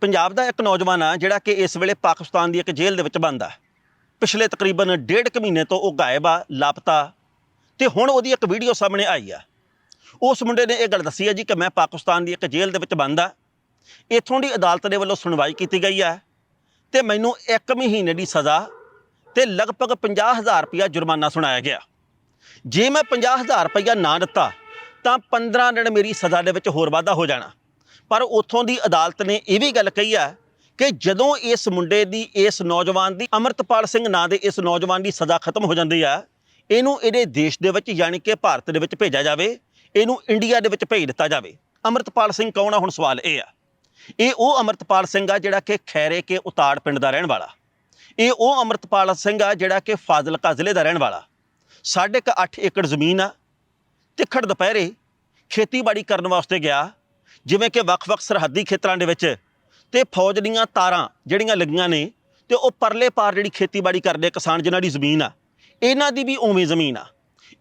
ਪੰਜਾਬ ਦਾ ਇੱਕ ਨੌਜਵਾਨ ਆ ਜਿਹੜਾ ਕਿ ਇਸ ਵੇਲੇ ਪਾਕਿਸਤਾਨ ਦੀ ਇੱਕ ਜੇਲ੍ਹ ਦੇ ਵਿੱਚ ਬੰਦ ਆ। ਪਿਛਲੇ ਤਕਰੀਬਨ ਡੇਢ ਕੁ ਮਹੀਨੇ ਤੋਂ ਉਹ ਗਾਇਬ ਆ, ਲਾਪਤਾ। ਤੇ ਹੁਣ ਉਹਦੀ ਇੱਕ ਵੀਡੀਓ ਸਾਹਮਣੇ ਆਈ ਆ। ਉਸ ਮੁੰਡੇ ਨੇ ਇਹ ਗੱਲ ਦੱਸੀ ਹੈ ਜੀ ਕਿ ਮੈਂ ਪਾਕਿਸਤਾਨ ਦੀ ਇੱਕ ਜੇਲ੍ਹ ਦੇ ਵਿੱਚ ਬੰਦ ਆ। ਇੱਥੋਂ ਦੀ ਅਦਾਲਤ ਦੇ ਵੱਲੋਂ ਸੁਣਵਾਈ ਕੀਤੀ ਗਈ ਆ। ਤੇ ਮੈਨੂੰ 1 ਮਹੀਨੇ ਦੀ ਸਜ਼ਾ ਤੇ ਲਗਭਗ 50000 ਰੁਪਇਆ ਜੁਰਮਾਨਾ ਸੁਣਾਇਆ ਗਿਆ। ਜੇ ਮੈਂ 50000 ਰੁਪਇਆ ਨਾ ਦਿੱਤਾ, ਤਾਂ 15 ਦਿਨ ਮੇਰੀ ਸਜ਼ਾ ਦੇ ਵਿੱਚ ਹੋਰ ਵਾਧਾ ਹੋ ਜਾਣਾ। ਪਰ ਉੱਥੋਂ ਦੀ ਅਦਾਲਤ ਨੇ ਇਹ ਵੀ ਗੱਲ ਕਹੀ ਆ ਕਿ ਜਦੋਂ ਇਸ ਮੁੰਡੇ ਦੀ, ਇਸ ਨੌਜਵਾਨ ਦੀ, ਅਮਰਤਪਾਲ ਸਿੰਘ ਨਾਂ ਦੇ ਇਸ ਨੌਜਵਾਨ ਦੀ ਸਜ਼ਾ ਖਤਮ ਹੋ ਜਾਂਦੀ ਆ, ਇਹਨੂੰ ਇਹਦੇ ਦੇਸ਼ ਦੇ ਵਿੱਚ ਯਾਨੀ ਕਿ ਭਾਰਤ ਦੇ ਵਿੱਚ ਭੇਜਿਆ ਜਾਵੇ, ਇਹਨੂੰ ਇੰਡੀਆ ਦੇ ਵਿੱਚ ਭੇਜ ਦਿੱਤਾ ਜਾਵੇ। ਅਮਰਤਪਾਲ ਸਿੰਘ ਕੌਣ ਆ? ਹੁਣ ਸਵਾਲ ਇਹ ਆ। ਇਹ ਉਹ ਅਮਰਤਪਾਲ ਸਿੰਘ ਆ ਜਿਹੜਾ ਕਿ ਖੈਰੇ ਕੇ ਉਤਾੜ ਪਿੰਡ ਦਾ ਰਹਿਣ ਵਾਲਾ। ਇਹ ਉਹ ਅਮਰਤਪਾਲ ਸਿੰਘ ਆ ਜਿਹੜਾ ਕਿ ਫਾਜ਼ਿਲਕਾ ਜ਼ਿਲ੍ਹੇ ਦਾ ਰਹਿਣ ਵਾਲਾ। ਸਾਢੇ ਕੁ 8 ਏਕੜ ਜ਼ਮੀਨ ਆ, ਤਿੱਖੜ ਦੁਪਹਿਰੇ ਖੇਤੀਬਾੜੀ ਕਰਨ ਵਾਸਤੇ ਗਿਆ। ਜਿਵੇਂ ਕਿ ਵੱਖ-ਵੱਖ ਸਰਹੱਦੀ ਖੇਤਰਾਂ ਦੇ ਵਿੱਚ ਤੇ ਫੌਜ ਦੀਆਂ ਤਾਰਾਂ ਜਿਹੜੀਆਂ ਲੱਗੀਆਂ ਨੇ ਤੇ ਉਹ ਪਰਲੇ ਪਾਰ ਜਿਹੜੀ ਖੇਤੀਬਾੜੀ ਕਰਦੇ ਕਿਸਾਨ, ਜਿਨ੍ਹਾਂ ਦੀ ਜ਼ਮੀਨ ਆ, ਇਹਨਾਂ ਦੀ ਵੀ ਉਵੇਂ ਜ਼ਮੀਨ ਆ।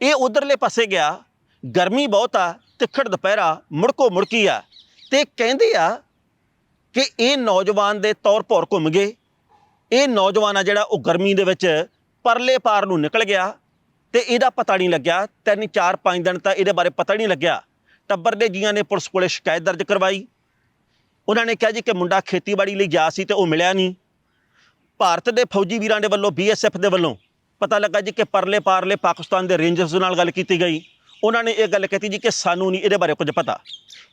ਇਹ ਉਧਰਲੇ ਪਾਸੇ ਗਿਆ, ਗਰਮੀ ਬਹੁਤ ਆ, ਤਿੱਖੜ ਦੁਪਹਿਰਾ, ਮੁੜਕੋ ਮੁੜਕੀ ਆ ਤੇ ਕਹਿੰਦੇ ਆ ਕਿ ਇਹ ਨੌਜਵਾਨ ਦੇ ਤੌਰ ਭੌਰ ਘੁੰਮ ਗਏ। ਇਹ ਨੌਜਵਾਨ ਆ ਜਿਹੜਾ ਉਹ ਗਰਮੀ ਦੇ ਵਿੱਚ ਪਰਲੇ ਪਾਰ ਨੂੰ ਨਿਕਲ ਗਿਆ ਤੇ ਇਹਦਾ ਪਤਾ ਨਹੀਂ ਲੱਗਿਆ ਤਿੰਨ ਚਾਰ ਪੰਜ ਦਿਨ ਤਾਂ ਇਹਦੇ ਬਾਰੇ ਪਤਾ ਨਹੀਂ ਲੱਗਿਆ। ਟੱਬਰ ਦੇ ਜੀਆਂ ਨੇ ਪੁਲਿਸ ਕੋਲੇ ਸ਼ਿਕਾਇਤ ਦਰਜ ਕਰਵਾਈ। ਉਹਨਾਂ ਨੇ ਕਿਹਾ ਜੀ ਕਿ ਮੁੰਡਾ ਖੇਤੀਬਾੜੀ ਲਈ ਗਿਆ ਸੀ ਤੇ ਉਹ ਮਿਲਿਆ ਨਹੀਂ। ਭਾਰਤ ਦੇ ਫੌਜੀ ਵੀਰਾਂ ਦੇ ਵੱਲੋਂ ਬੀਐਸਐਫ ਦੇ ਵੱਲੋਂ ਪਤਾ ਲੱਗਾ ਜੀ ਕਿ ਪਰਲੇ ਪਾਰਲੇ ਪਾਕਿਸਤਾਨ ਦੇ ਰੇਂਜਰਸ ਨਾਲ ਗੱਲ ਕੀਤੀ ਗਈ। ਉਹਨਾਂ ਨੇ ਇਹ ਗੱਲ ਕਹੀ ਜੀ ਕਿ ਸਾਨੂੰ ਨਹੀਂ, ਇਹਦੇ ਬਾਰੇ ਕੁਝ ਪਤਾ।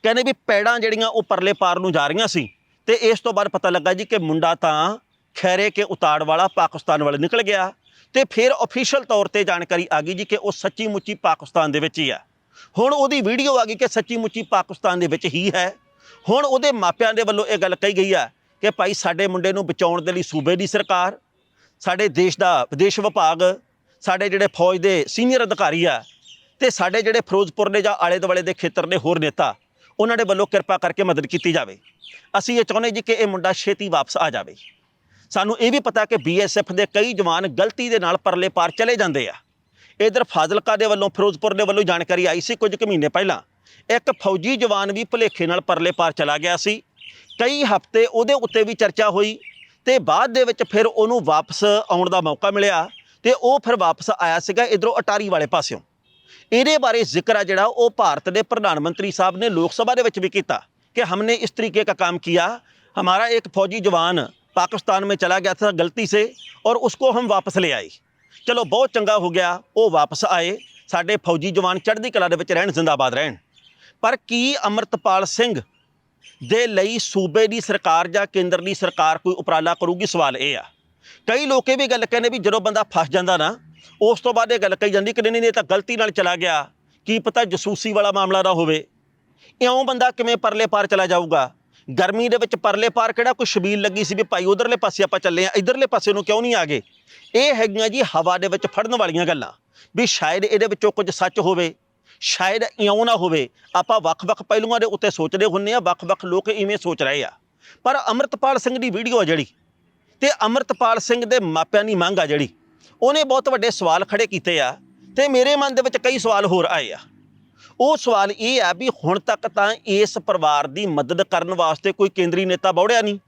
ਕਹਿੰਦੇ ਵੀ ਪੈੜਾਂ ਜਿਹੜੀਆਂ ਉਹ ਪਰਲੇ ਪਾਰ ਨੂੰ ਜਾ ਰਹੀਆਂ ਸੀ ਤੇ ਇਸ ਤੋਂ ਬਾਅਦ ਪਤਾ ਲੱਗਾ ਜੀ ਕਿ ਮੁੰਡਾ ਤਾਂ ਖੈਰੇ ਕੇ ਉਤਾੜ ਵਾਲਾ ਪਾਕਿਸਤਾਨ ਵੱਲ ਨਿਕਲ ਗਿਆ ਤੇ ਫਿਰ ਅਫੀਸ਼ੀਅਲ ਤੌਰ ਤੇ ਜਾਣਕਾਰੀ ਆ ਗਈ ਜੀ ਕਿ ਉਹ ਸੱਚੀ ਮੁੱਚੀ ਪਾਕਿਸਤਾਨ ਦੇ ਵਿੱਚ ਹੀ ਆ। ਹੁਣ ਉਹਦੀ ਵੀਡੀਓ ਆ ਗਈ ਕਿ ਸੱਚੀ ਮੁੱਚੀ ਪਾਕਿਸਤਾਨ ਦੇ ਵਿੱਚ ਹੀ ਹੈ। ਹੁਣ ਉਹਦੇ ਮਾਪਿਆਂ ਦੇ ਵੱਲੋਂ ਇਹ ਗੱਲ ਕਹੀ ਗਈ ਆ ਕਿ ਭਾਈ ਸਾਡੇ ਮੁੰਡੇ ਨੂੰ ਬਚਾਉਣ ਦੇ ਲਈ ਸੂਬੇ ਦੀ ਸਰਕਾਰ, ਸਾਡੇ ਦੇਸ਼ ਦਾ ਵਿਦੇਸ਼ ਵਿਭਾਗ, ਸਾਡੇ ਜਿਹੜੇ ਫੌਜ ਦੇ ਸੀਨੀਅਰ ਅਧਿਕਾਰੀ ਆ ਤੇ ਸਾਡੇ ਜਿਹੜੇ ਫਿਰੋਜ਼ਪੁਰ ਦੇ ਜਾਂ ਆਲੇ ਦੁਆਲੇ ਦੇ ਖੇਤਰ ਦੇ ਹੋਰ ਨੇਤਾ, ਉਹਨਾਂ ਦੇ ਵੱਲੋਂ ਕਿਰਪਾ ਕਰਕੇ ਮਦਦ ਕੀਤੀ ਜਾਵੇ। ਅਸੀਂ ਇਹ ਚਾਹੁੰਦੇ ਜੀ ਕਿ ਇਹ ਮੁੰਡਾ ਛੇਤੀ ਵਾਪਸ ਆ ਜਾਵੇ। ਸਾਨੂੰ ਇਹ ਵੀ ਪਤਾ ਕਿ ਬੀਐਸਐਫ ਦੇ ਕਈ ਜਵਾਨ ਗਲਤੀ ਦੇ ਨਾਲ ਪਰਲੇ ਪਾਰ ਚਲੇ ਜਾਂਦੇ ਆ। ਇਧਰ ਫਾਜ਼ਿਲਕਾ ਦੇ ਵੱਲੋਂ ਫਿਰੋਜ਼ਪੁਰ ਦੇ ਵੱਲੋਂ ਜਾਣਕਾਰੀ ਆਈ ਸੀ ਕੁਝ ਕੁ ਮਹੀਨੇ ਪਹਿਲਾਂ ਇੱਕ ਫੌਜੀ ਜਵਾਨ ਵੀ ਭੁਲੇਖੇ ਨਾਲ ਪਰਲੇ ਪਾਰ ਚਲਾ ਗਿਆ ਸੀ ਕਈ ਹਫ਼ਤੇ ਉਹਦੇ ਉੱਤੇ ਵੀ ਚਰਚਾ ਹੋਈ ਤੇ ਬਾਅਦ ਦੇ ਵਿੱਚ ਫਿਰ ਉਹਨੂੰ ਵਾਪਸ ਆਉਣ ਦਾ ਮੌਕਾ ਮਿਲਿਆ ਤੇ ਉਹ ਫਿਰ ਵਾਪਸ ਆਇਆ ਸੀਗਾ ਇਧਰੋਂ ਅਟਾਰੀ ਵਾਲੇ ਪਾਸਿਓਂ ਇਹਦੇ ਬਾਰੇ ਜ਼ਿਕਰ ਆ ਜਿਹੜਾ ਉਹ ਭਾਰਤ ਦੇ ਪ੍ਰਧਾਨ ਮੰਤਰੀ ਸਾਹਿਬ ਨੇ ਲੋਕ ਸਭਾ ਦੇ ਵਿੱਚ ਵੀ ਕੀਤਾ ਕਿ हमने इस तरीके का काम किया हमारा एक फौजी जवान पाकिस्तान में चला गया था गलती से और उसको हम वापस ले आए ਚਲੋ ਬਹੁਤ ਚੰਗਾ ਹੋ ਗਿਆ, ਉਹ ਵਾਪਸ ਆਏ, ਸਾਡੇ ਫੌਜੀ ਜਵਾਨ ਚੜ੍ਹਦੀ ਕਲਾ ਦੇ ਵਿੱਚ ਰਹਿਣ, ਜ਼ਿੰਦਾਬਾਦ ਰਹਿਣ। ਪਰ ਕੀ ਅਮਰਤਪਾਲ ਸਿੰਘ ਦੇ ਲਈ ਸੂਬੇ ਦੀ ਸਰਕਾਰ ਜਾਂ ਕੇਂਦਰ ਦੀ ਸਰਕਾਰ ਕੋਈ ਉਪਰਾਲਾ ਕਰੂਗੀ? ਸਵਾਲ ਇਹ ਆ। ਕਈ ਲੋਕ ਇਹ ਵੀ ਗੱਲ ਕਹਿੰਦੇ ਵੀ ਜਦੋਂ ਬੰਦਾ ਫਸ ਜਾਂਦਾ ਨਾ, ਉਸ ਤੋਂ ਬਾਅਦ ਇਹ ਗੱਲ ਕਹੀ ਜਾਂਦੀ ਕਿ ਨਹੀਂ ਨਹੀਂ, ਇਹ ਤਾਂ ਗਲਤੀ ਨਾਲ ਚਲਾ ਗਿਆ। ਕੀ ਪਤਾ ਜਸੂਸੀ ਵਾਲਾ ਮਾਮਲਾ ਨਾ ਹੋਵੇ। ਇਉਂ ਬੰਦਾ ਕਿਵੇਂ ਪਰਲੇ ਪਾਰ ਚਲਾ ਜਾਊਗਾ? ਗਰਮੀ ਦੇ ਵਿੱਚ ਪਰਲੇ ਪਾਰ ਕਿਹੜਾ ਕੋਈ ਛਬੀਲ ਲੱਗੀ ਸੀ ਵੀ ਭਾਈ ਉਧਰਲੇ ਪਾਸੇ ਆਪਾਂ ਚੱਲੇ ਆ ਇਧਰਲੇ ਪਾਸੇ ਨੂੰ ਕਿਉਂ ਨਹੀਂ ਆ ਗਏ? ਇਹ ਹੈਗੀਆਂ ਜੀ ਹਵਾ ਦੇ ਵਿੱਚ ਫੜਨ ਵਾਲੀਆਂ ਗੱਲਾਂ, ਵੀ ਸ਼ਾਇਦ ਇਹਦੇ ਵਿੱਚੋਂ ਕੁਝ ਸੱਚ ਹੋਵੇ, ਸ਼ਾਇਦ ਇਉਂ ਨਾ ਹੋਵੇ, ਆਪਾਂ ਵੱਖ-ਵੱਖ ਪਹਿਲੂਆਂ ਦੇ ਉੱਤੇ ਸੋਚਦੇ ਹੁੰਨੇ ਆ ਵੱਖ-ਵੱਖ ਲੋਕ ਇਵੇਂ ਸੋਚ ਰਹੇ ਆ। ਪਰ ਅਮਰਤਪਾਲ ਸਿੰਘ ਦੀ ਵੀਡੀਓ ਆ ਜਿਹੜੀ, ਤੇ ਅਮਰਤਪਾਲ ਸਿੰਘ ਦੇ ਮਾਪਿਆਂ ਦੀ ਮੰਗ ਆ ਜਿਹੜੀ, ਉਹਨੇ ਬਹੁਤ ਵੱਡੇ ਸਵਾਲ ਖੜੇ ਕੀਤੇ ਆ, ਤੇ ਮੇਰੇ ਮਨ ਦੇ ਵਿੱਚ ਕਈ ਸਵਾਲ ਹੋਰ ਆਏ ਆ। ਉਹ ਸਵਾਲ ਇਹ ਆ ਵੀ ਹੁਣ ਤੱਕ ਤਾਂ ਇਸ ਪਰਿਵਾਰ ਦੀ ਮਦਦ ਕਰਨ ਵਾਸਤੇ ਕੋਈ ਕੇਂਦਰੀ ਨੇਤਾ ਬੌੜਿਆ ਨਹੀਂ।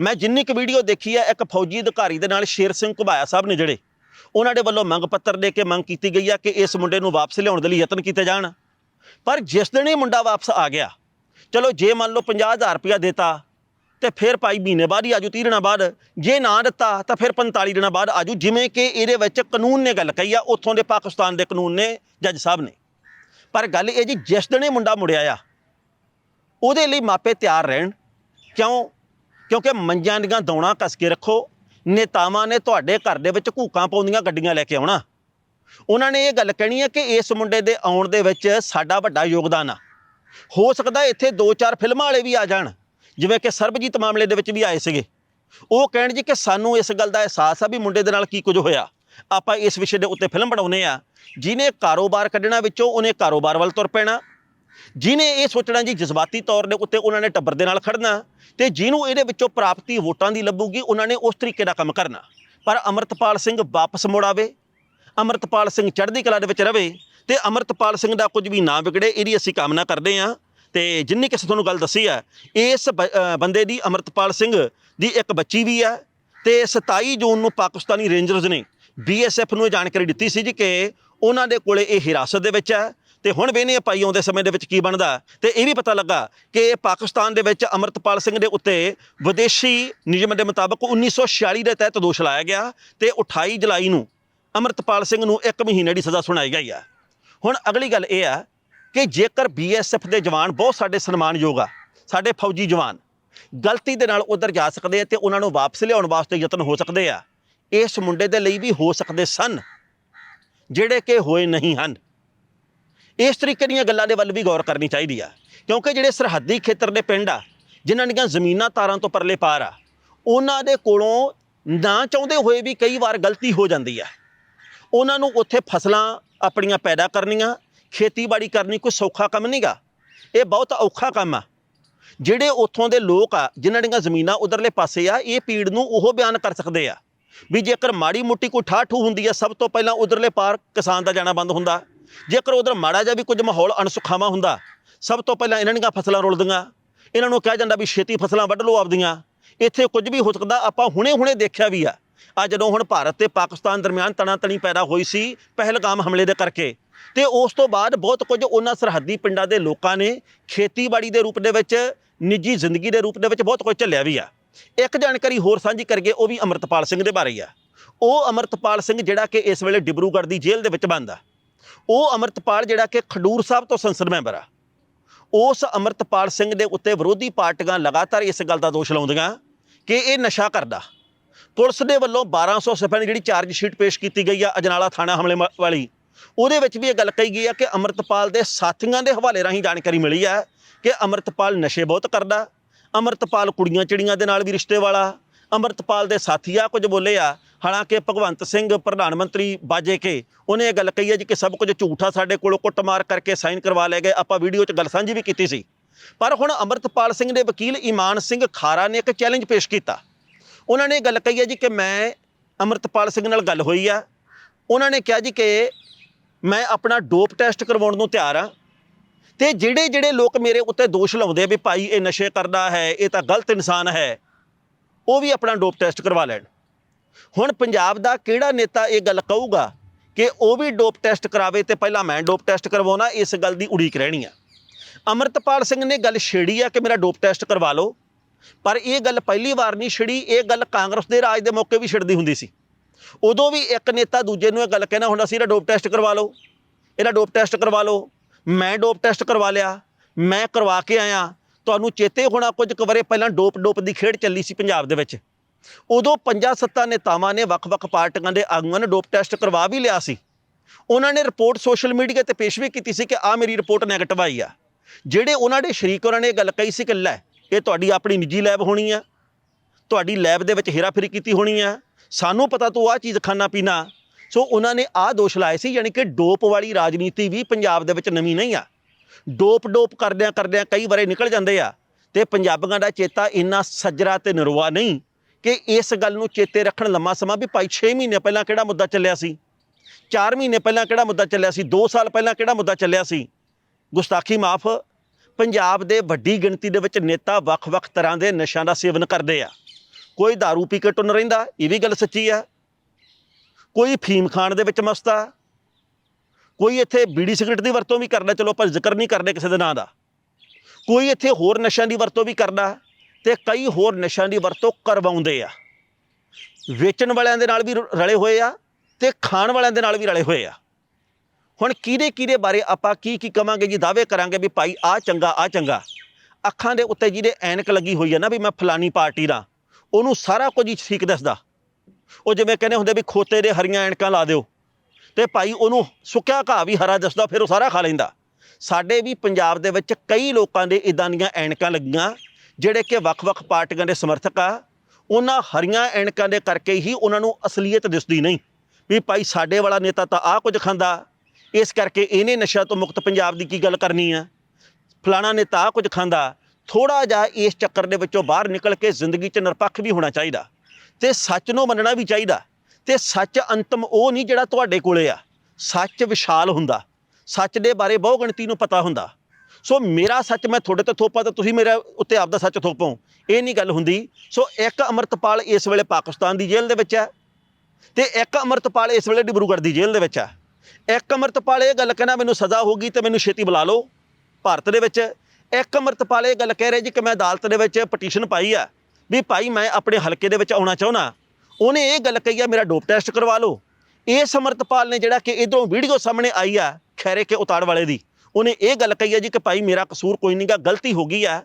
ਮੈਂ ਜਿੰਨੀ ਕੁ ਵੀਡੀਓ ਦੇਖੀ ਹੈ ਇੱਕ ਫੌਜੀ ਅਧਿਕਾਰੀ ਦੇ ਨਾਲ ਸ਼ੇਰ ਸਿੰਘ ਘੁਬਾਇਆ ਸਾਹਿਬ ਨੇ ਜਿਹੜੇ। ਉਹਨਾਂ ਦੇ ਵੱਲੋਂ ਮੰਗ ਪੱਤਰ ਦੇ ਕੇ ਮੰਗ ਕੀਤੀ ਗਈ ਆ ਕਿ ਇਸ ਮੁੰਡੇ ਨੂੰ ਵਾਪਸ ਲਿਆਉਣ ਦੇ ਲਈ ਯਤਨ ਕੀਤੇ ਜਾਣ। ਪਰ ਜਿਸ ਦਿਨ ਇਹ ਮੁੰਡਾ ਵਾਪਸ ਆ ਗਿਆ, ਚਲੋ ਜੇ ਮੰਨ ਲਓ 50000 ਰੁਪਇਆ ਦੇਤਾ, ਤੇ ਫਿਰ ਭਾਈ ਮਹੀਨੇ ਬਾਅਦ ਹੀ ਆਜੂ 30 ਦਿਨਾਂ ਬਾਅਦ। ਜੇ ਨਾ ਦਿੱਤਾ, ਤਾਂ ਫਿਰ 45 ਦਿਨਾਂ ਬਾਅਦ ਆਜੂ। ਜਿਵੇਂ ਕਿ ਇਹਦੇ ਵਿੱਚ ਕਾਨੂੰਨ ਨੇ ਗੱਲ ਕਹੀ ਆ, ਉੱਥੋਂ ਦੇ ਪਾਕਿਸਤਾਨ ਦੇ ਕਾਨੂੰਨ ਨੇ ਜੱਜ ਸਾਹਿਬ ਨੇ। ਪਰ ਗੱਲ ਇਹ ਜੀ, ਜਿਸ ਦਿਨ ਇਹ ਮੁੰਡਾ ਮੁੜਿਆ ਆ, ਉਹਦੇ ਲਈ ਮਾਪੇ ਤਿਆਰ ਰਹਿਣ। ਕਿਉਂ? ਕਿਉਂਕਿ ਮੰਜਾਂ ਦੀਆਂ ਦੌਣਾ ਕੱਸ ਕੇ ਰੱਖੋ। ਨੇਤਾਵਾਂ ਨੇ ਤੁਹਾਡੇ ਘਰ ਦੇ ਵਿੱਚ ਘੂਕਾਂ ਪਾਉਂਦੀਆਂ ਗੱਡੀਆਂ ਲੈ ਕੇ ਆਉਣਾ। ਉਹਨਾਂ ਨੇ ਇਹ ਗੱਲ ਕਹਿਣੀ ਹੈ ਕਿ ਇਸ ਮੁੰਡੇ ਦੇ ਆਉਣ ਦੇ ਵਿੱਚ ਸਾਡਾ ਵੱਡਾ ਯੋਗਦਾਨ ਆ। ਹੋ ਸਕਦਾ ਇੱਥੇ ਦੋ ਚਾਰ ਫਿਲਮਾਂ ਵਾਲੇ ਵੀ ਆ ਜਾਣ, ਜਿਵੇਂ ਕਿ ਸਰਬਜੀਤ ਮਾਮਲੇ ਦੇ ਵਿੱਚ ਵੀ ਆਏ ਸੀਗੇ। ਉਹ ਕਹਿਣ ਜੀ ਕਿ ਸਾਨੂੰ ਇਸ ਗੱਲ ਦਾ ਅਹਿਸਾਸ ਆ ਵੀ ਮੁੰਡੇ ਦੇ ਨਾਲ ਕੀ ਕੁਝ ਹੋਇਆ। ਆਪਾਂ ਇਸ ਵਿਸ਼ੇ ਦੇ ਉੱਤੇ ਫਿਲਮ ਬਣਾਉਨੇ ਆ ਜਿਹਨੇ ਕਾਰੋਬਾਰ ਕੱਢਣਾ ਵਿੱਚੋਂ ਉਹਨੇ ਕਾਰੋਬਾਰ ਵੱਲ ਤੁਰ ਪੈਣਾ। ਜਿਹਨੇ ਇਹ ਸੋਚਣਾ ਜੀ ਜਜ਼ਬਾਤੀ ਤੌਰ ਦੇ ਉੱਤੇ ਉਹਨਾਂ ਨੇ ਟੱਬਰ ਦੇ ਨਾਲ ਖੜਨਾ ਤੇ ਜਿਹਨੂੰ ਇਹਦੇ ਵਿੱਚੋਂ ਪ੍ਰਾਪਤੀ ਵੋਟਾਂ ਦੀ ਲੱਭੂਗੀ, ਉਹਨਾਂ ਨੇ ਉਸ ਤਰੀਕੇ ਦਾ ਕੰਮ ਕਰਨਾ। ਪਰ ਅਮਰਤਪਾਲ ਸਿੰਘ ਵਾਪਸ ਮੁੜ ਆਵੇ, ਅਮਰਤਪਾਲ ਸਿੰਘ ਚੜ੍ਹਦੀ ਕਲਾ ਦੇ ਵਿੱਚ ਰਵੇ ਤੇ ਅਮਰਤਪਾਲ ਸਿੰਘ ਦਾ ਕੁਝ ਵੀ ਨਾ ਵਿਗੜੇ, ਇਹਦੀ ਅਸੀਂ ਕਾਮਨਾ ਕਰਦੇ ਹਾਂ। ਤੇ ਜਿੰਨੀ ਕਿਸੇ ਤੁਹਾਨੂੰ ਗੱਲ ਦੱਸੀ ਆ, ਇਸ ਬ- ਬੰਦੇ ਦੀ ਅਮਰਤਪਾਲ ਸਿੰਘ ਦੀ ਇੱਕ ਬੱਚੀ ਵੀ ਆ ਤੇ 27 ਜੂਨ ਨੂੰ ਪਾਕਿਸਤਾਨੀ ਰੇਂਜਰਸ ਨੇ ਬੀਐਸਐਫ ਨੂੰ ਇਹ ਜਾਣਕਾਰੀ ਦਿੱਤੀ ਸੀ ਜੀ ਕਿ ਉਹਨਾਂ ਦੇ ਕੋਲੇ ਇਹ ਹਿਰਾਸਤ ਦੇ ਵਿੱਚ ਹੈ ਤੇ ਹੁਣ ਵੇਨੇ ਪਾਈ ਆਉਂਦੇ ਸਮੇਂ ਦੇ ਵਿੱਚ ਕੀ ਬਣਦਾ ਤੇ ਇਹ ਵੀ ਪਤਾ ਲੱਗਾ ਕਿ ਪਾਕਿਸਤਾਨ ਦੇ ਵਿੱਚ ਅਮਰਤਪਾਲ ਸਿੰਘ ਦੇ ਉੱਤੇ ਵਿਦੇਸ਼ੀ ਨਿਯਮ ਦੇ ਮੁਤਾਬਕ 1946 ਦੇ ਤਹਿਤ ਦੋਸ਼ ਲਾਇਆ ਗਿਆ ਤੇ 28 ਜੁਲਾਈ ਨੂੰ ਅਮਰਤਪਾਲ ਸਿੰਘ ਨੂੰ 1 ਮਹੀਨੇ ਦੀ ਸਜ਼ਾ ਸੁਣਾਈ ਗਈ ਆ ਹੁਣ ਅਗਲੀ ਗੱਲ ਇਹ ਆ ਕਿ ਜੇਕਰ ਬੀਐਸਐਫ ਦੇ ਜਵਾਨ ਬਹੁਤ ਸਾਡੇ ਸਨਮਾਨਯੋਗ ਆ, ਸਾਡੇ ਫੌਜੀ ਜਵਾਨ, ਗਲਤੀ ਦੇ ਨਾਲ ਉਧਰ ਜਾ ਸਕਦੇ ਆ ਤੇ ਉਹਨਾਂ ਨੂੰ ਵਾਪਸ ਲਿਆਉਣ ਵਾਸਤੇ ਯਤਨ ਹੋ ਸਕਦੇ ਆ ਇਸ ਮੁੰਡੇ ਦੇ ਲਈ ਵੀ ਹੋ ਸਕਦੇ ਸਨ, ਜਿਹੜੇ ਕਿ ਹੋਏ ਨਹੀਂ ਹਨ। ਇਸ ਤਰੀਕੇ ਦੀਆਂ ਗੱਲਾਂ ਦੇ ਵੱਲ ਵੀ ਗੌਰ ਕਰਨੀ ਚਾਹੀਦੀ ਆ, ਕਿਉਂਕਿ ਜਿਹੜੇ ਸਰਹੱਦੀ ਖੇਤਰ ਦੇ ਪਿੰਡ ਆ, ਜਿਨ੍ਹਾਂ ਦੀਆਂ ਜ਼ਮੀਨਾਂ ਤਾਰਾਂ ਤੋਂ ਪਰਲੇ ਪਾਰ ਆ, ਉਹਨਾਂ ਦੇ ਕੋਲੋਂ ਨਾ ਚਾਹੁੰਦੇ ਹੋਏ ਵੀ ਕਈ ਵਾਰ ਗਲਤੀ ਹੋ ਜਾਂਦੀ ਆ। ਉਹਨਾਂ ਨੂੰ ਉੱਥੇ ਫਸਲਾਂ ਆਪਣੀਆਂ ਪੈਦਾ ਕਰਨੀਆਂ, ਖੇਤੀਬਾੜੀ ਕਰਨੀ ਕੋਈ ਸੌਖਾ ਕੰਮ ਨਹੀਂਗਾ ਇਹ ਬਹੁਤ ਔਖਾ ਕੰਮ ਆ। ਜਿਹੜੇ ਉੱਥੋਂ ਦੇ ਲੋਕ ਆ, ਜਿਨ੍ਹਾਂ ਦੀਆਂ ਜ਼ਮੀਨਾਂ ਉਧਰਲੇ ਪਾਸੇ ਆ, ਇਹ ਪੀੜ ਨੂੰ ਉਹ ਬਿਆਨ ਕਰ ਸਕਦੇ ਆ। ਵੀ ਜੇਕਰ ਮਾੜੀ ਮੁੱਟੀ ਕੋਈ ਠਾਠੂ ਹੁੰਦੀ ਆ ਸਭ ਤੋਂ ਪਹਿਲਾਂ ਉਧਰਲੇ ਪਾਰ ਕਿਸਾਨ ਦਾ ਜਾਣਾ ਬੰਦ ਹੁੰਦਾ। ਜੇਕਰ ਉਧਰ ਮਾੜਾ ਜਿਹਾ ਵੀ ਕੁਝ ਮਾਹੌਲ ਅਣਸੁਖਾਵਾਂ ਹੁੰਦਾ, ਸਭ ਤੋਂ ਪਹਿਲਾਂ ਇਹਨਾਂ ਦੀਆਂ ਫਸਲਾਂ ਰੁਲਦੀਆਂ। ਇਹਨਾਂ ਨੂੰ ਕਿਹਾ ਜਾਂਦਾ ਵੀ ਛੇਤੀ ਫਸਲਾਂ ਵੱਢ ਲਓ ਆਪਦੀਆਂ। ਇੱਥੇ ਕੁਝ ਵੀ ਹੋ ਸਕਦਾ, ਆਪਾਂ ਹੁਣੇ-ਹੁਣੇ ਦੇਖਿਆ ਵੀ ਆ। ਆ ਜਦੋਂ ਹੁਣ ਭਾਰਤ ਤੇ ਪਾਕਿਸਤਾਨ ਦਰਮਿਆਨ ਤਣਾਤਣੀ ਪੈਦਾ ਹੋਈ ਸੀ, ਪਹਿਲਗਾਮ ਹਮਲੇ ਦੇ ਕਰਕੇ। ਤੇ ਉਸ ਤੋਂ ਬਾਅਦ ਬਹੁਤ ਕੁਝ ਉਹਨਾਂ ਸਰਹੱਦੀ ਪਿੰਡਾਂ ਦੇ ਲੋਕਾਂ ਨੇ ਖੇਤੀਬਾੜੀ ਦੇ ਰੂਪ ਦੇ ਵਿੱਚ, ਨਿੱਜੀ ਜ਼ਿੰਦਗੀ ਦੇ ਰੂਪ ਦੇ ਵਿੱਚ ਬਹੁਤ ਕੁਝ ਝੱਲਿਆ ਵੀ ਆ। ਇੱਕ ਜਾਣਕਾਰੀ ਹੋਰ ਸਾਂਝੀ ਕਰਗੇ ਉਹ ਵੀ ਅਮਰਤਪਾਲ ਸਿੰਘ ਦੇ ਬਾਰੇ ਆ। ਉਹ ਅਮਰਤਪਾਲ ਸਿੰਘ ਜਿਹੜਾ ਕਿ ਇਸ ਵੇਲੇ ਡਿਬਰੂਗੜ੍ਹ ਦੀ ਜੇਲ੍ਹ ਦੇ ਵਿੱਚ ਬੰਦ ਆ। ਉਹ ਅਮਰਤਪਾਲ ਜਿਹੜਾ ਕਿ ਖਡੂਰ ਸਾਹਿਬ ਤੋਂ ਸੰਸਦ ਮੈਂਬਰ ਆ। ਉਸ ਅਮਰਤਪਾਲ ਸਿੰਘ ਦੇ ਉੱਤੇ ਵਿਰੋਧੀ ਪਾਰਟੀਆਂ ਲਗਾਤਾਰ ਇਸ ਗੱਲ ਦਾ ਦੋਸ਼ ਲਾਉਂਦੀਆਂ ਕਿ ਇਹ ਨਸ਼ਾ ਕਰਦਾ। ਪੁਲਿਸ ਦੇ ਵੱਲੋਂ 1200 ਸਿਫਾਂ ਦੀ ਜਿਹੜੀ ਚਾਰਜ ਸ਼ੀਟ ਪੇਸ਼ ਕੀਤੀ ਗਈ ਆ, ਅਜਨਾਲਾ ਥਾਣਾ ਹਮਲੇ ਵਾਲੀ, ਉਹਦੇ ਵਿੱਚ ਵੀ ਇਹ ਗੱਲ ਕਹੀ ਗਈ ਆ ਕਿ ਅਮਰਤਪਾਲ ਦੇ ਸਾਥੀਆਂ ਦੇ ਹਵਾਲੇ ਰਾਹੀਂ ਜਾਣਕਾਰੀ ਮਿਲੀ ਆ ਕਿ ਅਮਰਤਪਾਲ ਨਸ਼ੇ ਬਹੁਤ ਕਰਦਾ। ਅਮਰਤਪਾਲ ਕੁੜੀਆਂ ਚਿੜੀਆਂ ਦੇ ਨਾਲ ਵੀ ਰਿਸ਼ਤੇ ਵਾਲਾ, ਅਮਰਤਪਾਲ ਦੇ ਸਾਥੀ ਆ, ਕੁਝ ਬੋਲੇ ਆ। ਹਾਲਾਂਕਿ ਭਗਵੰਤ ਸਿੰਘ ਪ੍ਰਧਾਨ ਮੰਤਰੀ ਬਾਜੇ ਕੇ, ਉਹਨੇ ਇਹ ਗੱਲ ਕਹੀ ਹੈ ਜੀ ਕਿ ਸਭ ਕੁਝ ਝੂਠਾ ਸਾਡੇ ਕੋਲੋਂ ਕੁੱਟਮਾਰ ਕਰਕੇ ਸਾਈਨ ਕਰਵਾ ਲਏ ਗਏ। ਆਪਾਂ ਵੀਡੀਓ 'ਚ ਗੱਲ ਸਾਂਝੀ ਵੀ ਕੀਤੀ ਸੀ। ਪਰ ਹੁਣ ਅਮਰਤਪਾਲ ਸਿੰਘ ਦੇ ਵਕੀਲ ਈਮਾਨ ਸਿੰਘ ਖਾਰਾ ਨੇ ਇੱਕ ਚੈਲੰਜ ਪੇਸ਼ ਕੀਤਾ। ਉਹਨਾਂ ਨੇ ਇਹ ਗੱਲ ਕਹੀ ਹੈ ਜੀ ਕਿ ਮੈਂ ਅਮਰਤਪਾਲ ਸਿੰਘ ਨਾਲ ਗੱਲ ਹੋਈ ਆ। ਉਹਨਾਂ ਨੇ ਕਿਹਾ ਜੀ ਕਿ ਮੈਂ ਆਪਣਾ ਡੋਪ ਟੈਸਟ ਕਰਵਾਉਣ ਨੂੰ ਤਿਆਰ ਆ। ਤੇ ਜਿਹੜੇ ਜਿਹੜੇ ਲੋਕ ਮੇਰੇ ਉੱਤੇ ਦੋਸ਼ ਲਾਉਂਦੇ ਆ ਵੀ ਭਾਈ ਇਹ ਨਸ਼ੇ ਕਰਦਾ ਹੈ, ਇਹ ਤਾਂ ਗਲਤ ਇਨਸਾਨ ਹੈ, ਉਹ ਵੀ ਆਪਣਾ ਡੋਪ ਟੈਸਟ ਕਰਵਾ ਲੈਣ। ਹੁਣ ਪੰਜਾਬ ਦਾ ਕਿਹੜਾ ਨੇਤਾ ਇਹ ਗੱਲ ਕਹੂਗਾ ਕਿ ਉਹ ਵੀ ਡੋਪ ਟੈਸਟ ਕਰਾਵੇ ਤੇ ਪਹਿਲਾਂ ਮੈਂ ਡੋਪ ਟੈਸਟ ਕਰਵਾਉਣਾ, ਇਸ ਗੱਲ ਦੀ ਉਡੀਕ ਰਹਿਣੀ ਆ। ਅਮਰਤਪਾਲ ਸਿੰਘ ਨੇ ਗੱਲ ਛੇੜੀ ਆ ਕਿ ਮੇਰਾ ਡੋਪ ਟੈਸਟ ਕਰਵਾ ਲਓ, ਪਰ ਇਹ ਗੱਲ ਪਹਿਲੀ ਵਾਰ ਨਹੀਂ ਛਿੜੀ, ਇਹ ਗੱਲ ਕਾਂਗਰਸ ਦੇ ਰਾਜ ਦੇ ਮੌਕੇ ਵੀ ਛਿੜਦੀ ਹੁੰਦੀ ਸੀ। ਉਦੋਂ ਵੀ ਇੱਕ ਨੇਤਾ ਦੂਜੇ ਨੂੰ ਇਹ ਗੱਲ ਕਹਿਣਾ ਹੁੰਦਾ ਸੀ, ਇਹਦਾ ਡੋਪ ਟੈਸਟ ਕਰਵਾ ਲਓ, ਇਹਦਾ ਡੋਪ ਟੈਸਟ ਕਰਵਾ ਲਓ। ਮੈਂ ਡੋਪ ਟੈਸਟ ਕਰਵਾ ਲਿਆ, ਮੈਂ ਕਰਵਾ ਕੇ ਆਇਆ। ਤੁਹਾਨੂੰ ਚੇਤੇ ਹੋਣਾ, ਕੁਝ ਕੁ ਵਰੇ ਪਹਿਲਾਂ ਡੋਪ ਡੋਪ ਦੀ ਖੇਡ ਚੱਲੀ ਸੀ ਪੰਜਾਬ ਦੇ ਵਿੱਚ। ਉਦੋਂ ਪੰਜਾਂ ਸੱਤਾਂ ਨੇਤਾਵਾਂ ਨੇ ਵੱਖ-ਵੱਖ ਪਾਰਟੀਆਂ ਦੇ ਆਗੂਆਂ ਨੇ ਡੋਪ ਟੈਸਟ ਕਰਵਾ ਵੀ ਲਿਆ ਸੀ। ਉਹਨਾਂ ਨੇ ਰਿਪੋਰਟ ਸੋਸ਼ਲ ਮੀਡੀਆ ਤੇ ਪੇਸ਼ ਵੀ ਕੀਤੀ ਸੀ ਕਿ ਆ ਮੇਰੀ ਰਿਪੋਰਟ ਨੈਗੇਟਿਵ ਆਈ ਆ। ਜਿਹੜੇ ਉਹਨਾਂ ਦੇ ਸ਼ਰੀਕ ਉਹਨਾਂ ਨੇ ਇਹ ਗੱਲ ਕਹੀ ਸੀ ਕਿ ਲੈ, ਇਹ ਤੁਹਾਡੀ ਆਪਣੀ ਨਿੱਜੀ ਲੈਬ ਹੋਣੀ ਆ। ਤੁਹਾਡੀ ਲੈਬ ਦੇ ਵਿੱਚ ਹੇਰਾਫੇਰੀ ਕੀਤੀ ਹੋਣੀ ਆ। ਸਾਨੂੰ ਪਤਾ ਤੂੰ ਆਹ ਚੀਜ਼ ਖਾਣਾ ਪੀਣਾ ਸੋ ਉਹਨਾਂ ਨੇ ਆਹ ਦੋਸ਼ ਲਾਏ ਸੀ, ਯਾਨੀ ਕਿ ਡੋਪ ਵਾਲੀ ਰਾਜਨੀਤੀ ਵੀ ਪੰਜਾਬ ਦੇ ਵਿੱਚ ਨਵੀਂ ਨਹੀਂ ਆ। ਡੋਪ ਡੋਪ ਕਰਦਿਆਂ ਕਰਦਿਆਂ ਕਈ ਵਾਰੇ ਨਿਕਲ ਜਾਂਦੇ ਆ ਤੇ ਪੰਜਾਬੀਆਂ ਦਾ ਚੇਤਾ ਇੰਨਾ ਸੱਜਰਾ ਤੇ ਨਰਵਾ ਨਹੀਂ ਕਿ ਇਸ ਗੱਲ ਨੂੰ ਚੇਤੇ ਰੱਖਣ ਲੰਮਾ ਸਮਾਂ ਵੀ ਭਾਈ 6 ਮਹੀਨੇ ਪਹਿਲਾਂ ਕਿਹੜਾ ਮੁੱਦਾ ਚੱਲਿਆ ਸੀ? 4 ਮਹੀਨੇ ਪਹਿਲਾਂ ਕਿਹੜਾ ਮੁੱਦਾ ਚੱਲਿਆ ਸੀ? 2 ਸਾਲ ਪਹਿਲਾਂ ਕਿਹੜਾ ਮੁੱਦਾ ਚੱਲਿਆ ਸੀ? ਗੁਸਤਾਖੀ ਮਾਫ, ਪੰਜਾਬ ਦੇ ਵੱਡੀ ਗਿਣਤੀ ਦੇ ਵਿੱਚ ਨੇਤਾ ਵੱਖ-ਵੱਖ ਤਰ੍ਹਾਂ ਦੇ ਨਸ਼ਿਆਂ ਦਾ ਸੇਵਨ ਕਰਦੇ ਆ। ਕੋਈ दारू ਪੀ ਕੇ ਟੁੰਨ ਰਹਿੰਦਾ, ਇਹ ਵੀ ਗੱਲ ਸੱਚੀ ਆ। ਕੋਈ ਫੀਮ ਖਾਣ ਦੇ ਵਿੱਚ ਮਸਤ ਆ। ਕੋਈ ਇੱਥੇ ਬੀੜੀ ਸਿਗਰਟ ਦੀ ਵਰਤੋਂ ਵੀ ਕਰਦਾ, ਚਲੋ ਆਪਾਂ ਜ਼ਿਕਰ ਨਹੀਂ ਕਰਦੇ ਕਿਸੇ ਦੇ ਨਾਂ ਦਾ। ਕੋਈ ਇੱਥੇ ਹੋਰ ਨਸ਼ਿਆਂ ਦੀ ਵਰਤੋਂ ਵੀ ਕਰਦਾ ਤੇ ਕਈ ਹੋਰ ਨਸ਼ਿਆਂ ਦੀ ਵਰਤੋਂ ਕਰਵਾਉਂਦੇ ਆ। ਵੇਚਣ ਵਾਲਿਆਂ ਦੇ ਨਾਲ ਵੀ ਰ- ਰਲੇ ਹੋਏ ਆ ਤੇ ਖਾਣ ਵਾਲਿਆਂ ਦੇ ਨਾਲ ਵੀ ਰਲੇ ਹੋਏ ਆ। ਹੁਣ ਕਿਹਦੇ ਕਿਹਦੇ ਬਾਰੇ ਆਪਾਂ ਕੀ ਕੀ ਕਵਾਂਗੇ ਜੀ, ਦਾਅਵੇ ਕਰਾਂਗੇ ਵੀ ਭਾਈ ਆ ਚੰਗਾ ਆ ਚੰਗਾ। ਅੱਖਾਂ ਦੇ ਉੱਤੇ ਜਿਹਦੇ ਐਨਕ ਲੱਗੀ ਹੋਈ ਹੈ ਨਾ ਵੀ ਮੈਂ ਫਲਾਨੀ ਪਾਰਟੀ ਦਾ, ਉਹਨੂੰ ਸਾਰਾ ਕੁਝ ਹੀ ਠੀਕ ਦੱਸਦਾ। ਉਹ ਜਿਵੇਂ ਕਹਿੰਦੇ ਹੁੰਦੇ ਵੀ ਖੋਤੇ ਦੇ ਹਰੀਆਂ ਐਣਕਾਂ ਲਾ ਦਿਓ। ਤੇ ਭਾਈ ਉਹਨੂੰ ਸੁੱਕਿਆ ਘਾਹ ਵੀ ਹਰਾ ਦੱਸਦਾ ਫਿਰ ਉਹ ਸਾਰਾ ਖਾ ਲੈਂਦਾ। ਸਾਡੇ ਵੀ ਪੰਜਾਬ ਦੇ ਵਿੱਚ ਕਈ ਲੋਕਾਂ ਦੇ ਇਦਾਂ ਦੀਆਂ ਐਨਕਾਂ ਲੱਗੀਆਂ, ਜਿਹੜੇ ਕਿ ਵੱਖ-ਵੱਖ ਪਾਰਟੀਆਂ ਦੇ ਸਮਰਥਕ ਆ। ਉਹਨਾਂ ਹਰੀਆਂ ਐਣਕਾਂ ਦੇ ਕਰਕੇ ਹੀ ਉਹਨਾਂ ਨੂੰ ਅਸਲੀਅਤ ਦਿਸਦੀ ਨਹੀਂ। ਵੀ ਭਾਈ ਸਾਡੇ ਵਾਲਾ ਨੇਤਾ ਤਾਂ ਆਹ ਕੁਝ ਖਾਂਦਾ। ਇਸ ਕਰਕੇ ਇਹਨੇ ਨਸ਼ਾ ਤੋਂ ਮੁਕਤ ਪੰਜਾਬ ਦੀ ਕੀ ਗੱਲ ਕਰਨੀ ਆ? ਫਲਾਣਾ ਨੇਤਾ ਆਹ ਕੁਝ ਖਾਂਦਾ। ਥੋੜਾ ਜਿਹਾ ਇਸ ਚੱਕਰ ਦੇ ਵਿੱਚੋਂ ਬਾਹਰ ਨਿਕਲ ਕੇ ਜ਼ਿੰਦਗੀ 'ਚ ਨਿਰਪੱਖ ਵੀ ਹੋਣਾ ਚਾਹੀਦਾ। ਤੇ ਸੱਚ ਨੂੰ ਮੰਨਣਾ ਵੀ ਚਾਹੀਦਾ। ਤੇ ਸੱਚ ਅੰਤਮ ਉਹ ਨਹੀਂ ਜਿਹੜਾ ਤੁਹਾਡੇ ਕੋਲੇ ਆ। ਸੱਚ ਵਿਸ਼ਾਲ ਹੁੰਦਾ। ਸੱਚ ਦੇ ਬਾਰੇ ਬਹੁ ਗਿਣਤੀ ਨੂੰ ਪਤਾ ਹੁੰਦਾ। ਸੋ ਮੇਰਾ ਸੱਚ ਮੈਂ ਤੁਹਾਡੇ ਤੇ ਥੋਪਾਂ ਤਾਂ ਤੁਸੀਂ ਮੇਰੇ ਉੱਤੇ ਆਪਦਾ ਸੱਚ ਥੋਪੋ। ਇਹ ਨਹੀਂ ਗੱਲ ਹੁੰਦੀ। ਸੋ ਇੱਕ ਅਮਰਤਪਾਲ ਇਸ ਵੇਲੇ ਪਾਕਿਸਤਾਨ ਦੀ ਜੇਲ੍ਹ ਦੇ ਵਿੱਚ ਹੈ। ਤੇ ਇੱਕ ਅਮਰਤਪਾਲ ਇਸ ਵੇਲੇ ਡਿਬਰੂਗੜ੍ਹ ਦੀ ਜੇਲ੍ਹ ਦੇ ਵਿੱਚ ਹੈ। ਇੱਕ ਅਮਰਤਪਾਲ ਇਹ ਗੱਲ ਕਹਿੰਦਾ ਮੈਨੂੰ ਸਜ਼ਾ ਹੋਗੀ ਤੇ ਮੈਨੂੰ ਛੇਤੀ ਬੁਲਾ ਲਓ। ਭਾਰਤ ਦੇ ਵਿੱਚ ਇੱਕ ਅਮਰਤਪਾਲ ਇਹ ਗੱਲ ਕਹਿ ਰਿਹਾ ਜੀ ਕਿ ਮੈਂ ਅਦਾਲਤ ਦੇ ਵਿੱਚ ਪਟੀਸ਼ਨ ਪਾਈ ਆ। ਵੀ ਭਾਈ ਮੈਂ ਆਪਣੇ ਹਲਕੇ ਦੇ ਵਿੱਚ ਆਉਣਾ ਚਾਹੁੰਦਾ। ਉਹਨੇ ਇਹ ਗੱਲ ਕਹੀ ਆ, ਮੇਰਾ ਡੋਪ ਟੈਸਟ ਕਰਵਾ ਲਓ। ਇਹ ਸਮਰਤਪਾਲ ਨੇ ਜਿਹੜਾ ਕਿ ਇਧਰੋਂ ਵੀਡੀਓ ਸਾਹਮਣੇ ਆਈ ਆ, ਖੈਰੇ ਕੇ ਉਤਾੜ ਵਾਲੇ ਦੀ। ਉਹਨੇ ਇਹ ਗੱਲ ਕਹੀ ਆ ਜੀ ਕਿ ਭਾਈ ਮੇਰਾ ਕਸੂਰ ਕੋਈ ਨਹੀਂਗਾ ਗਲਤੀ ਹੋ ਗਈ ਆ।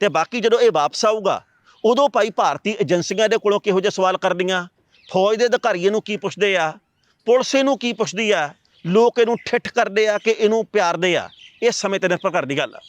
ਤੇ ਬਾਕੀ ਜਦੋਂ ਇਹ ਵਾਪਸ ਆਊਗਾ, ਉਦੋਂ ਭਾਈ ਭਾਰਤੀ ਏਜੰਸੀਆਂ ਦੇ ਕੋਲੋਂ ਕਿਹੋ ਜਿਹੇ ਸਵਾਲ ਕਰਦੀਆਂ ਫੌਜ ਦੇ ਅਧਿਕਾਰੀਆਂ ਨੂੰ ਕੀ ਪੁੱਛਦੇ ਆ? ਪੁਲਿਸ ਇਹਨੂੰ ਕੀ ਪੁੱਛਦੀ ਆ? ਲੋਕ ਇਹਨੂੰ ਠਿੱਠ ਕਰਦੇ ਆ ਕਿ ਇਹਨੂੰ ਪਿਆਰਦੇ ਆ? ਇਹ ਸਮੇਂ ਤੇ ਨਿਰਭਰ ਕਰਦੀ ਗੱਲ ਆ।